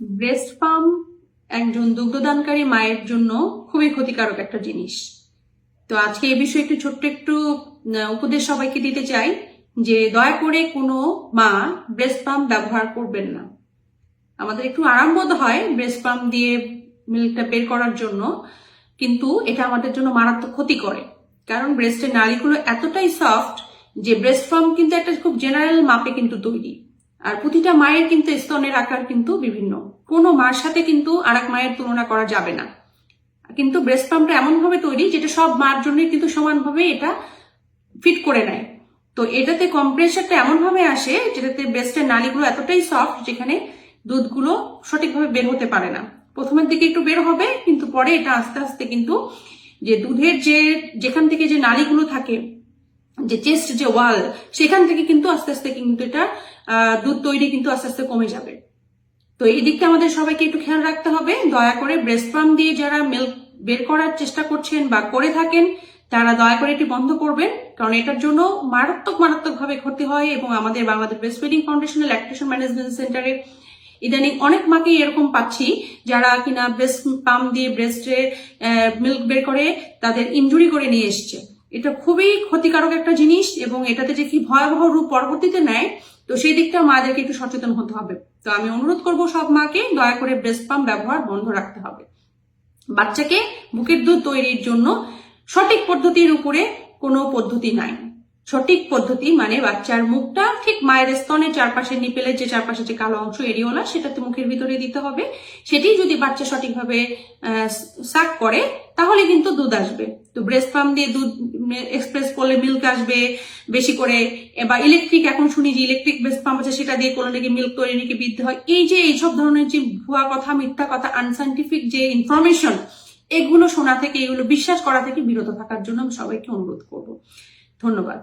Breast pump একজন দুগ্ধদানকারী মায়ের জন্য খুবই ক্ষতিকারক একটা জিনিস। তো আজকে এই বিষয়ে একটু ছোট্ট একটু উপদেশ সবাইকে দিতে চাই যে দয়া করে কোনো মা ব্রেস্ট পাম্প ব্যবহার করবেন না। আমাদের একটু আরাম বোধ হয় ব্রেস্ট পাম্প দিয়ে মিল্কটা বের করার জন্য, কিন্তু এটা আমাদের জন্য মারাত্মক ক্ষতি করে। কারণ ব্রেস্টের নালীগুলো এতটাই সফট যে ব্রেস্ট পাম্প কিন্তু একটা খুব জেনারেল মাপে কিন্তু তৈরি। আর প্রতিটা মায়ের কিন্তু স্তনের আকার কিন্তু বিভিন্ন। কোনো মার সাথে কিন্তু আরেক মায়ের তুলনা করা যাবে না। কিন্তু ব্রেস্ট পাম্পটা এমনভাবে তৈরি যেটা সব মার জন্য কিন্তু সমানভাবে এটা ফিট করে নেয়। তো এটাতে কম্প্রেসারটা এমনভাবে আসে যেটাতে ব্রেস্টের নালীগুলো এতটাই সফট যেখানে দুধগুলো সঠিকভাবে বের হতে পারে না। প্রথমের দিকে একটু বের হবে, কিন্তু পরে এটা আস্তে আস্তে কিন্তু যে দুধের যে যেখান থেকে যে নালীগুলো থাকে যে চেস্ট যে ওয়াল সেখান থেকে কিন্তু আস্তে আস্তে কিন্তু এটা দুধ তৈরি কিন্তু আস্তে আস্তে কমে যাবে। তো এই দিকটা আমাদের সবাইকে একটু খেয়াল রাখতে হবে। দয়া করে ব্রেস্ট পাম্প দিয়ে যারা মিল্ক বের করার চেষ্টা করছেন বা করে থাকেন, তারা দয়া করে এটি বন্ধ করবেন, কারণ এটার জন্য মারাত্মক মারাত্মক ভাবে ক্ষতি হয় এবং আমাদের বাংলাদেশ ব্রেস্ট ফিডিং ফাউন্ডেশনের ল্যাকটেশন ম্যানেজমেন্ট সেন্টারে ইদানিং অনেক মাকে এরকম পাচ্ছি, যারা কিনা ব্রেস্ট পাম্প দিয়ে ব্রেস্টে মিল্ক বের করে, তাদের ইনজুরি করে নিয়ে এসছে। এটা খুবই ক্ষতিকারক একটা জিনিস এবং এটাতে যে কি ভয়াবহ রূপ পরবর্তীতে নেয়, তো সেই দিকটা মাদেরকে একটু সচেতন হতে হবে। তো আমি অনুরোধ করব সব মাকে, দয়া করে ব্রেস্ট পাম্প ব্যবহার বন্ধ রাখতে হবে। বাচ্চাকে বুকের দুধ তৈরির জন্য সঠিক পদ্ধতির উপরে কোনো পদ্ধতি নাই। সঠিক পদ্ধতি মানে বাচ্চার মুখটা ঠিক মায়ের স্তনের চারপাশে নিপেলের যে চারপাশে যে কালো অংশ এরিওলা সেটাতে মুখের ভিতরে দিতে হবে। সেটি যদি বাচ্চা সঠিকভাবে সাক করে, তাহলে কিন্তু দুধ আসবে। তো ব্রেস্ট পাম্প দিয়ে দুধ এক্সপ্রেস করলে মিল্ক আসবে, বেশি করে বা ইলেকট্রিক এখন শুনি যে ইলেকট্রিক ব্রেস্ট পাম্প আছে, সেটা দিয়ে করলে নাকি মিল্ক তৈরি নাকি বৃদ্ধি হয়। এই যে এইসব ধরনের যে ভুয়া কথা, মিথ্যা কথা আনসাইন্টিফিক যে ইনফরমেশন এগুলো শোনা থেকে, এগুলো বিশ্বাস করা থেকে বিরত থাকার জন্য আমি সবাইকে অনুরোধ করব। ধন্যবাদ।